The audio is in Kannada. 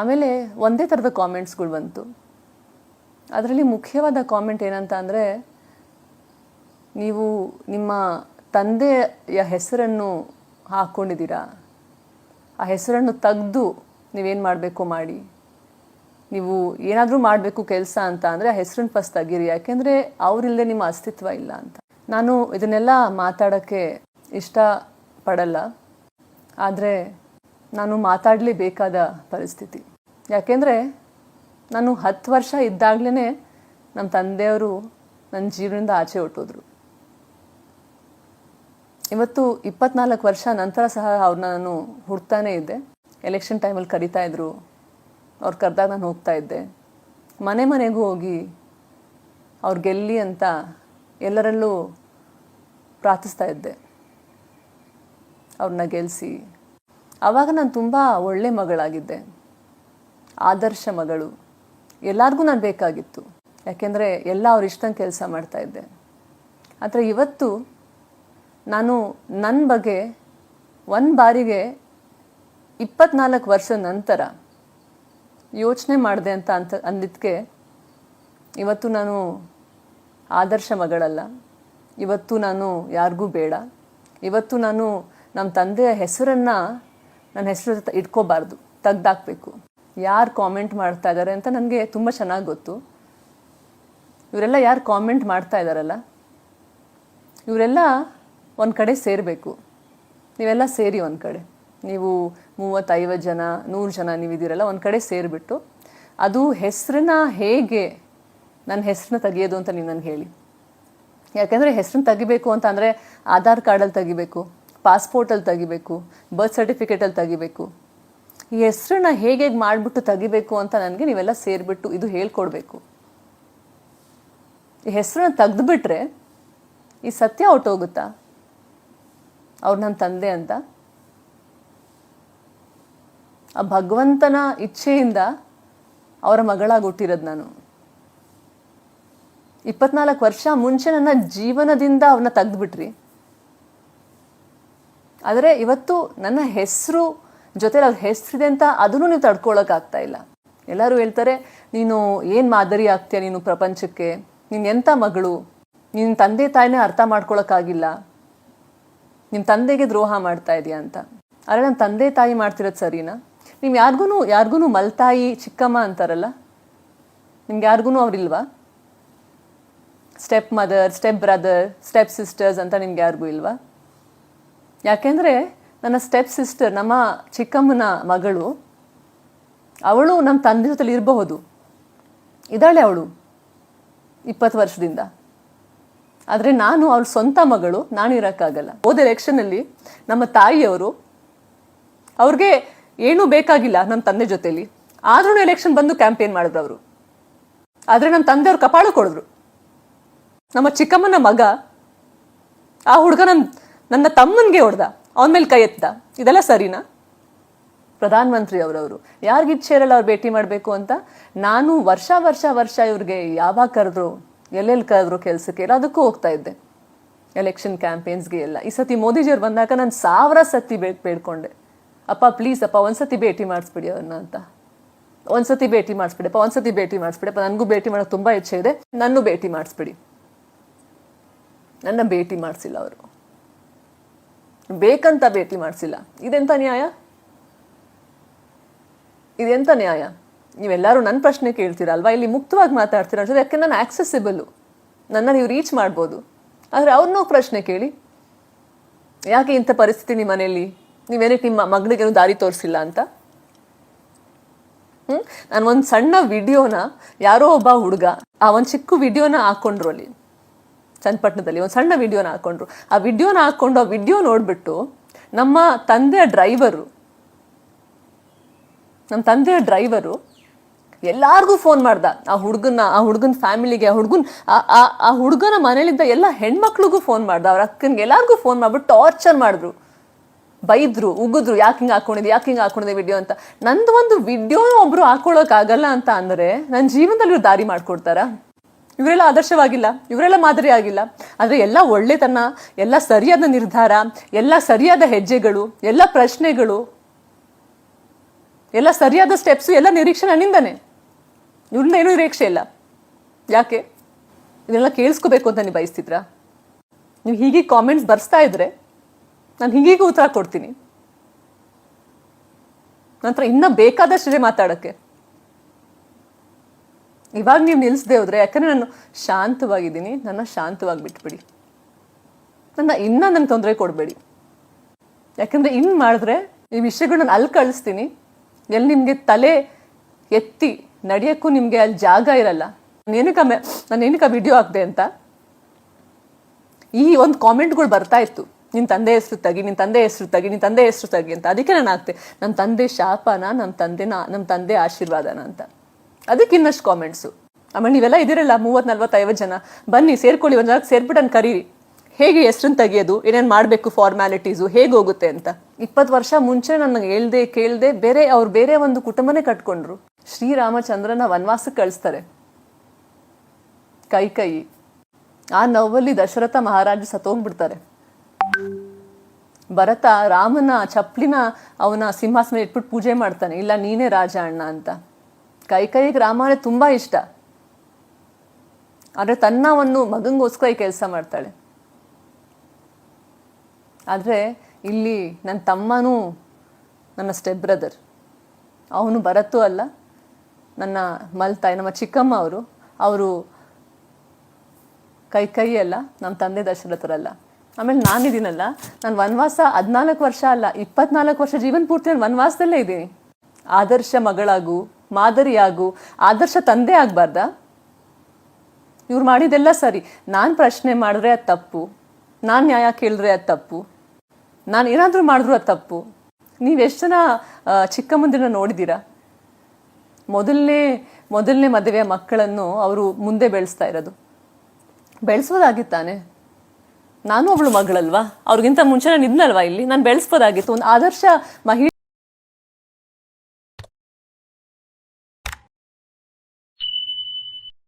ಆಮೇಲೆ ಒಂದೇ ಥರದ ಕಾಮೆಂಟ್ಸ್ಗಳು ಬಂತು. ಅದರಲ್ಲಿ ಮುಖ್ಯವಾದ ಕಾಮೆಂಟ್ ಏನಂತ ಅಂದರೆ, ನೀವು ನಿಮ್ಮ ತಂದೆಯ ಹೆಸರನ್ನು ಹಾಕ್ಕೊಂಡಿದ್ದೀರಾ ಆ ಹೆಸರನ್ನು ತೆಗೆದು ನೀವೇನು ಮಾಡಬೇಕು ಮಾಡಿ? ನೀವು ಏನಾದರೂ ಮಾಡಬೇಕು ಕೆಲಸ ಅಂತ ಅಂದರೆ ಆ ಹೆಸರನ್ನು ಫಸ್ಟ್ ತೆಗೀರಿ. ಯಾಕೆಂದರೆ ಅವರಿಲ್ಲದೆ ನಿಮ್ಮ ಅಸ್ತಿತ್ವ ಇಲ್ಲ ಅಂತ. ನಾನು ಇದನ್ನೆಲ್ಲ ಮಾತಾಡೋಕ್ಕೆ ಇಷ್ಟಪಡಲ್ಲ. ಆದರೆ ನಾನು ಮಾತಾಡಲೇಬೇಕಾದ ಪರಿಸ್ಥಿತಿ. ಯಾಕೆಂದರೆ ನಾನು ಹತ್ತು ವರ್ಷ ಇದ್ದಾಗಲೇ ನಮ್ಮ ತಂದೆಯವರು ನನ್ನ ಜೀವನದಿಂದ ಆಚೆ ಹೊಟ್ಟೋದ್ರು ಇವತ್ತು ಇಪ್ಪತ್ನಾಲ್ಕು ವರ್ಷ ನಂತರ ಸಹ ಅವ್ರನ್ನ ನಾನು ಹುಡ್ತಾನೇ ಇದ್ದೆ. ಎಲೆಕ್ಷನ್ ಟೈಮಲ್ಲಿ ಕರಿತಾ ಇದ್ರು. ಅವ್ರು ಕರೆದಾಗ ನಾನು ಹೋಗ್ತಾ ಇದ್ದೆ. ಮನೆ ಮನೆಗೂ ಹೋಗಿ ಅವ್ರು ಗೆಲ್ಲಿ ಅಂತ ಎಲ್ಲರಲ್ಲೂ ಪ್ರಾರ್ಥಿಸ್ತಾ ಇದ್ದೆ. ಅವ್ರನ್ನ ಗೆಲ್ಲಿಸಿ ಆವಾಗ ನಾನು ತುಂಬ ಒಳ್ಳೆ ಮಗಳಾಗಿದ್ದೆ. ಆದರ್ಶ ಮಗಳು. ಎಲ್ಲರಿಗೂ ನಾನು ಬೇಕಾಗಿತ್ತು. ಯಾಕೆಂದರೆ ಎಲ್ಲ ಅವ್ರ ಇಷ್ಟಂಗೆ ಕೆಲಸ ಮಾಡ್ತಾಯಿದ್ದೆ ಆದರೆ ಇವತ್ತು ನಾನು ನನ್ನ ಬಗ್ಗೆ ಒಂದು ಬಾರಿಗೆ ಇಪ್ಪತ್ನಾಲ್ಕು ವರ್ಷ ನಂತರ ಯೋಚನೆ ಮಾಡಿದೆ ಅಂತ ಅಂತ ಅಂದಿದ್ದಕ್ಕೆ ಇವತ್ತು ನಾನು ಆದರ್ಶ ಮಗಳಲ್ಲ. ಇವತ್ತು ನಾನು ಯಾರಿಗೂ ಬೇಡ. ಇವತ್ತು ನಾನು ನಮ್ಮ ತಂದೆಯ ಹೆಸರನ್ನು ನನ್ನ ಹೆಸರು ಇಟ್ಕೋಬಾರ್ದು, ತೆಗ್ದಾಕ್ಬೇಕು. ಯಾರು ಕಾಮೆಂಟ್ ಮಾಡ್ತಾ ಇದ್ದಾರೆ ಅಂತ ನನಗೆ ತುಂಬ ಚೆನ್ನಾಗಿ ಗೊತ್ತು. ಇವರೆಲ್ಲ ಯಾರು ಕಾಮೆಂಟ್ ಮಾಡ್ತಾ ಇದ್ದಾರಲ್ಲ ಇವರೆಲ್ಲ ಒಂದು ಕಡೆ ಸೇರಬೇಕು. ನೀವೆಲ್ಲ ಸೇರಿ ಒಂದು ಕಡೆ. ನೀವು ಮೂವತ್ತೈವತ್ತು ಜನ, ನೂರು ಜನ ನೀವಿದ್ದೀರಲ್ಲ, ಒಂದು ಕಡೆ ಸೇರಿಬಿಟ್ಟು ಅದು ಹೆಸರನ್ನ ಹೇಗೆ ನನ್ನ ಹೆಸರನ್ನ ತೆಗೆಯೋದು ಅಂತ ನೀವು ನನಗೆ ಹೇಳಿ. ಯಾಕೆಂದರೆ ಹೆಸರನ್ನ ತೆಗಿಬೇಕು ಅಂತ ಅಂದರೆ ಆಧಾರ್ ಕಾರ್ಡಲ್ಲಿ ತೆಗಿಬೇಕು ಪಾಸ್ಪೋರ್ಟಲ್ಲಿ ತೆಗಿಬೇಕು ಬರ್ತ್ ಸರ್ಟಿಫಿಕೇಟಲ್ಲಿ ತೆಗಿಬೇಕು. ಈ ಹೆಸರನ್ನ ಹೇಗೆ ಮಾಡಿಬಿಟ್ಟು ತೆಗಿಬೇಕು ಅಂತ ನನಗೆ ನೀವೆಲ್ಲ ಸೇರಿಬಿಟ್ಟು ಇದು ಹೇಳ್ಕೊಡ್ಬೇಕು. ಈ ಹೆಸರನ್ನ ತೆಗೆದುಬಿಟ್ರೆ ಈ ಸತ್ಯ ಹೊಟ್ಟೋಗುತ್ತಾ ಅವ್ರು ನನ್ನ ತಂದೆ ಅಂತ? ಆ ಭಗವಂತನ ಇಚ್ಛೆಯಿಂದ ಅವರ ಮಗಳಾಗಿ ಹುಟ್ಟಿರೋದು ನಾನು. ಇಪ್ಪತ್ನಾಲ್ಕು ವರ್ಷ ಮುಂಚೆ ನನ್ನ ಜೀವನದಿಂದ ಅವನ್ನ ತೆಗೆದುಬಿಟ್ರಿ. ಆದರೆ ಇವತ್ತು ನನ್ನ ಹೆಸರು ಜೊತೆಲಿ ಅವ್ರ ಹೆಸರಿದೆ ಅಂತ ಅದನ್ನು ನೀವು ತಡ್ಕೊಳ್ಳೋಕ್ಕಾಗ್ತಾ ಇಲ್ಲ. ಎಲ್ಲರೂ ಹೇಳ್ತಾರೆ, ನೀನು ಏನು ಮಾದರಿ ಆಗ್ತೀಯ ನೀನು ಪ್ರಪಂಚಕ್ಕೆ? ನೀನು ಎಂಥ ಮಗಳು? ನಿನ್ನ ತಂದೆ ತಾಯಿನೇ ಅರ್ಥ ಮಾಡ್ಕೊಳಕ್ಕಾಗಿಲ್ಲ. ನಿಮ್ಮ ತಂದೆಗೆ ದ್ರೋಹ ಮಾಡ್ತಾ ಇದೆಯಾ ಅಂತ. ಆದರೆ ನನ್ನ ತಂದೆ ತಾಯಿ ಮಾಡ್ತಿರೋದು ಸರಿನಾ? ನೀವು ಯಾರಿಗೂ ಯಾರಿಗೂ ಮಲ್ತಾಯಿ, ಚಿಕ್ಕಮ್ಮ ಅಂತಾರಲ್ಲ? ನಿಮ್ಗೆ ಯಾರಿಗೂ ಅವ್ರಿಲ್ವಾ? Step mother step brother step sisters ಅಂತ ನಿಮ್ಗೆ ಯಾರಿಗೂ ಇಲ್ವಾ? ಯಾಕೆಂದರೆ ನನ್ನ ಸ್ಟೆಪ್ ಸಿಸ್ಟರ್ ನಮ್ಮ ಚಿಕ್ಕಮ್ಮನ ಮಗಳು, ಅವಳು ನಮ್ಮ ತಂದೆ ಜೊತೆಲಿ ಇರಬಹುದು. ಇದ್ದಾಳೆ ಅವಳು ಇಪ್ಪತ್ತು ವರ್ಷದಿಂದ. ಆದರೆ ನಾನು ಅವಳ ಸ್ವಂತ ಮಗಳು, ನಾನು ಇರೋಕ್ಕಾಗಲ್ಲ. ಹೋದ ಎಲೆಕ್ಷನಲ್ಲಿ ನಮ್ಮ ತಾಯಿಯವರು ಅವ್ರಿಗೆ ಏನೂ ಬೇಕಾಗಿಲ್ಲ ನಮ್ಮ ತಂದೆ ಜೊತೆಲಿ. ಆದ್ರೂ ಎಲೆಕ್ಷನ್ ಬಂದು ಕ್ಯಾಂಪೇನ್ ಮಾಡಿದ್ರು ಅವರು. ಆದರೆ ನಮ್ಮ ತಂದೆಯವ್ರು ಕಪಾಳು ಕೊಡಿದ್ರು. ನಮ್ಮ ಚಿಕ್ಕಮ್ಮನ ಮಗ ಆ ಹುಡುಗ ನನ್ನ ನನ್ನ ತಮ್ಮನಿಗೆ ಹೊಡೆದ, ಅವನ ಮೇಲೆ ಕೈ ಎತ್ತ ಇದೆಲ್ಲ ಸರಿನಾ? ಪ್ರಧಾನಮಂತ್ರಿ ಅವರವರು ಇಚ್ಛೆ ಇರಲ್ಲ ಅವ್ರು ಭೇಟಿ ಮಾಡಬೇಕು ಅಂತ? ನಾನು ವರ್ಷ ವರ್ಷ ವರ್ಷ ಇವ್ರಿಗೆ ಯಾವಾಗ ಕರೆದ್ರು, ಎಲ್ಲೆಲ್ಲಿ ಕರೆದ್ರು ಕೆಲಸಕ್ಕೆ ಎಲ್ಲದಕ್ಕೂ ಹೋಗ್ತಾ ಇದ್ದೆ. ಎಲೆಕ್ಷನ್ ಕ್ಯಾಂಪೇನ್ಸ್ಗೆ ಎಲ್ಲ. ಈ ಸತಿ ಮೋದಿಜಿಯವ್ರು ಬಂದಾಗ ನಾನು ಸಾವಿರ ಸತಿ ಬೇ, ಬೇಡ್ಕೊಂಡೆ. ಅಪ್ಪ ಪ್ಲೀಸ್ ಅಪ್ಪ, ಒಂದ್ಸತಿ ಭೇಟಿ ಮಾಡಿಸ್ಬಿಡಿ ಅವ್ರನ್ನ ಅಂತ. ಒಂದ್ಸತಿ ಭೇಟಿ ಮಾಡಿಸ್ಬಿಡಪ್ಪ ಒಂದ್ಸತಿ ಭೇಟಿ ಮಾಡಿಸ್ಬಿಡಪ್ಪ ನನಗೂ ಭೇಟಿ ಮಾಡೋಕ್ಕೆ ತುಂಬ ಇಚ್ಛೆ ಇದೆ, ನನ್ನೂ ಭೇಟಿ ಮಾಡಿಸ್ಬಿಡಿ. ನನ್ನ ಭೇಟಿ ಮಾಡಿಸಿಲ್ಲ ಅವರು. ಬೇಕಂತ ಭೇಟಿ ಮಾಡಿಸಿಲ್ಲ. ಇದೆಂತ ನ್ಯಾಯ? ಇದೆಂತ ನ್ಯಾಯ? ನೀವೆಲ್ಲರೂ ನನ್ನ ಪ್ರಶ್ನೆ ಕೇಳ್ತೀರಲ್ವಾ ಇಲ್ಲಿ ಮುಕ್ತವಾಗಿ ಮಾತಾಡ್ತೀರ ಅನ್ಸೋದು ಯಾಕೆ ನಾನು ಆಕ್ಸೆಸಿಬಲ್ಲು ನನ್ನ ನೀವು ರೀಚ್ ಮಾಡ್ಬೋದು. ಆದರೆ ಅವ್ರನ್ನೂ ಪ್ರಶ್ನೆ ಕೇಳಿ. ಯಾಕೆ ಇಂಥ ಪರಿಸ್ಥಿತಿ ನಿಮ್ಮ ಮನೆಯಲ್ಲಿ ನೀವೇನಕ್ಕೆ ನಿಮ್ಮ ಮಗಳಿಗೇನು ದಾರಿ ತೋರಿಸಿಲ್ಲ ಅಂತ? ಹ್ಞೂ ನಾನು ಒಂದು ಸಣ್ಣ ವಿಡಿಯೋನ ಯಾರೋ ಒಬ್ಬ ಹುಡುಗ, ಆ ಒಂದು ಚಿಕ್ಕ ವಿಡಿಯೋನ ಹಾಕ್ಕೊಂಡ್ರು ಅಲ್ಲಿ. ಚನ್ನಪಟ್ಟಣದಲ್ಲಿ ಒಂದು ಸಣ್ಣ ವಿಡಿಯೋನ ಹಾಕ್ಕೊಂಡ್ರು ಆ ವಿಡಿಯೋನ ಹಾಕ್ಕೊಂಡು ಆ ವಿಡಿಯೋ ನೋಡಿಬಿಟ್ಟು ನಮ್ಮ ತಂದೆಯ ಡ್ರೈವರು, ನಮ್ಮ ತಂದೆಯ ಡ್ರೈವರು ಎಲ್ಲಾರ್ಗೂ ಫೋನ್ ಮಾಡ್ದ. ಆ ಹುಡುಗನ ಆ ಹುಡುಗನ ಫ್ಯಾಮಿಲಿಗೆ, ಆ ಹುಡುಗನ ಆ ಹುಡುಗನ ಮನೇಲಿದ್ದ ಎಲ್ಲ ಹೆಣ್ಮಕ್ಳಿಗೂ ಫೋನ್ ಮಾಡ್ದ. ಅವ್ರ ಅಕ್ಕನಿಗೆ ಎಲ್ಲಾರ್ಗೂ ಫೋನ್ ಮಾಡ್ಬಿಟ್ಟು ಟಾರ್ಚರ್ ಮಾಡಿದ್ರು. ಬೈದ್ರು, ಉಗಿದ್ರು, ಯಾಕೆ ಹಿಂಗೆ ಹಾಕೊಂಡಿದ್ದೆ, ಯಾಕೆ ಹಿಂಗೆ ಹಾಕೊಂಡಿದೆ ವಿಡಿಯೋ ಅಂತ. ನಂದು ಒಂದು ವಿಡಿಯೋ ಒಬ್ರು ಹಾಕೊಳ್ಳೋಕ್ಕಾಗಲ್ಲ ಅಂತ ಅಂದರೆ ನನ್ನ ಜೀವನದಲ್ಲಿ ದಾರಿ ಮಾಡ್ಕೊಡ್ತಾರಾ? ಇವರೆಲ್ಲ ಆದರ್ಶವಾಗಿಲ್ಲ, ಇವರೆಲ್ಲ ಮಾದರಿ ಆಗಿಲ್ಲ ಆದರೆ ಎಲ್ಲ ಒಳ್ಳೆತನ, ಎಲ್ಲ ಸರಿಯಾದ ನಿರ್ಧಾರ, ಎಲ್ಲ ಸರಿಯಾದ ಹೆಜ್ಜೆಗಳು, ಎಲ್ಲ ಪ್ರಶ್ನೆಗಳು, ಎಲ್ಲ ಸರಿಯಾದ ಸ್ಟೆಪ್ಸು ಎಲ್ಲ ನಿರೀಕ್ಷೆ ನನ್ನಿಂದಾನೆ ಇವ್ರನ್ನ ಏನೂ ನಿರೀಕ್ಷೆ ಇಲ್ಲ. ಯಾಕೆ? ಇದನ್ನೆಲ್ಲ ಕೇಳಿಸ್ಕೋಬೇಕು ಅಂತ ನೀವು ಬಯಸ್ತಿದ್ರಾ? ನೀವು ಹೀಗೆ ಕಾಮೆಂಟ್ಸ್ ಬರ್ಸ್ತಾ ಇದ್ರೆ ನಾನು ಹೀಗೀಗ ಉತ್ತರ ಕೊಡ್ತೀನಿ. ನಂತರ ಇನ್ನೂ ಬೇಕಾದಷ್ಟಿದೆ ಮಾತಾಡೋಕ್ಕೆ. ಇವಾಗ ನೀವು ನಿಲ್ಲಿಸದೆ ಹೋದ್ರೆ, ಯಾಕಂದ್ರೆ ನಾನು ಶಾಂತವಾಗಿದ್ದೀನಿ, ನನ್ನ ಶಾಂತವಾಗಿ ಬಿಟ್ಬಿಡಿ. ನನ್ನ ಇನ್ನೂ ನನ್ಗೆ ತೊಂದರೆ ಕೊಡಬೇಡಿ. ಯಾಕಂದ್ರೆ ಇನ್ನು ಮಾಡಿದ್ರೆ ಈ ವಿಷಯಗಳು ನಾನು ಅಲ್ಲಿ ಕಳಿಸ್ತೀನಿ. ಎಲ್ಲಿ ನಿಮಗೆ ತಲೆ ಎತ್ತಿ ನಡೆಯೋಕ್ಕೂ ನಿಮಗೆ ಅಲ್ಲಿ ಜಾಗ ಇರಲ್ಲ. ನಾನು ಏನಕ್ಕೆ ಮೆ, ನಾನು ಏನಕ್ಕೆ ವಿಡಿಯೋ ಹಾಕಿದೆ ಅಂತ? ಈ ಒಂದು ಕಾಮೆಂಟ್ಗಳು ಬರ್ತಾ ಇತ್ತು. ನಿನ್ನ ತಂದೆ ಹೆಸರು ತಗಿ ನಿನ್ನ ತಂದೆ ಹೆಸರು ತಗಿ ನಿನ್ನ ತಂದೆ ಹೆಸರು ತಗಿ ಅಂತ. ಅದಕ್ಕೆ ನಾನು ಹಾಕ್ತೆ ನನ್ನ ತಂದೆ ಶಾಪನ ನಮ್ಮ ತಂದೆನ ನಮ್ಮ ತಂದೆ ಆಶೀರ್ವಾದನ ಅಂತ. ಅದಕ್ಕೆ ಇನ್ನಷ್ಟು ಕಾಮೆಂಟ್ಸು ಆಮೇಲೆ ನೀವೆಲ್ಲ ಇದಿರಲ್ಲ ಮೂವತ್ತು ನಲ್ವತ್ತು ಐವತ್ತು ಜನ. ಬನ್ನಿ, ಸೇರ್ಕೊಳ್ಳಿ, ಒಂದು ಜಾಗಕ್ಕೆ ಸೇರ್ಬಿಟ್ಟು ಕರೀರಿ. ಹೇಗೆ ಹೆಸ್ರನ್ನ ತೆಗೆಯೋದು, ಏನೇನು ಮಾಡಬೇಕು ಫಾರ್ಮ್ಯಾಲಿಟೀಸು ಹೇಗೆ ಹೋಗುತ್ತೆ ಅಂತ. ಇಪ್ಪತ್ತು ವರ್ಷ ಮುಂಚೆ ನನಗೆ ಹೇಳ್ದೆ, ಕೇಳ್ದೆ, ಬೇರೆ ಅವ್ರು ಬೇರೆ ಒಂದು ಕುಟುಂಬನೇ ಕಟ್ಕೊಂಡ್ರು. ಶ್ರೀರಾಮಚಂದ್ರನ ವನವಾಸಕ್ಕೆ ಕಳಿಸ್ತಾರೆ. ಕೈ ಕೈ. ಆ ನೋವಲ್ಲಿ ದಶರಥ ಮಹಾರಾಜ ಸತ್ತೋಗ್ಬಿಡ್ತಾರೆ. ಭರತ ರಾಮನ ಚಪ್ಪಲಿನ ಅವನ ಸಿಂಹಾಸನ ಇಟ್ಬಿಟ್ಟು ಪೂಜೆ ಮಾಡ್ತಾನೆ. ಇಲ್ಲ, ನೀನೇ ರಾಜ ಅಣ್ಣ ಅಂತ. ಕೈ ಕೈಗೆ ರಾಮ ಅಂದ್ರೆ ತುಂಬಾ ಇಷ್ಟ. ಆದರೆ ತನ್ನ ಒಂದು ಮಗಂಗೋಸ್ಕರ ಈ ಕೆಲಸ ಮಾಡ್ತಾಳೆ. ಆದರೆ ಇಲ್ಲಿ ನನ್ನ ತಮ್ಮನೂ ನನ್ನ ಸ್ಟೆಪ್ ಬ್ರದರ್ ಅವನು ಬರತ್ತೂ ಅಲ್ಲ, ನನ್ನ ಮಲ್ತಾಯಿ, ನಮ್ಮ ಚಿಕ್ಕಮ್ಮ ಅವರು. ಅವರು ಕೈ ಕೈ ಅಲ್ಲ, ನಮ್ಮ ತಂದೆ ದಶರಥರಲ್ಲ. ಆಮೇಲೆ ನಾನಿದ್ದೀನಲ್ಲ, ನಾನು ವನವಾಸ ಹದಿನಾಲ್ಕು ವರ್ಷ ಅಲ್ಲ, ಇಪ್ಪತ್ನಾಲ್ಕು ವರ್ಷ ಜೀವನ ಪೂರ್ತಿ ನಾನು ವನವಾಸದಲ್ಲೇ ಇದ್ದೀನಿ. ಆದರ್ಶ ಮಗಳಾಗು ಮಾದರಿಯಾಗು, ಆದರ್ಶ ತಂದೆ ಆಗಬಾರ್ದಾ? ಇವ್ರು ಮಾಡಿದೆಲ್ಲ ಸರಿ. ನಾನು ಪ್ರಶ್ನೆ ಮಾಡಿದ್ರೆ ಅದು ತಪ್ಪು. ನಾನು ನ್ಯಾಯ ಕೇಳಿದ್ರೆ ಅದು ತಪ್ಪು. ನಾನು ಏನಾದರೂ ಮಾಡಿದ್ರು ಅದು ತಪ್ಪು. ನೀವು ಎಷ್ಟು ಜನ ಚಿಕ್ಕ ಮುಂದಿನ ನೋಡಿದ್ದೀರಾ ಮೊದಲನೇ ಮೊದಲನೇ ಮದುವೆಯ ಮಕ್ಕಳನ್ನು ಅವರು ಮುಂದೆ ಬೆಳೆಸ್ತಾ ಇರೋದು. ಬೆಳೆಸೋದಾಗಿತ್ತಾನೆ ನಾನು ಅವಳು ಮಗಳಲ್ವಾ? ಅವ್ರಿಗಿಂತ ಮುಂಚೆ ನಾನು ಇದ್ನಲ್ವಾ ಇಲ್ಲಿ? ನಾನು ಬೆಳೆಸ್ಬೋದಾಗಿತ್ತು. ಒಂದು ಆದರ್ಶ ಮಹಿಳೆ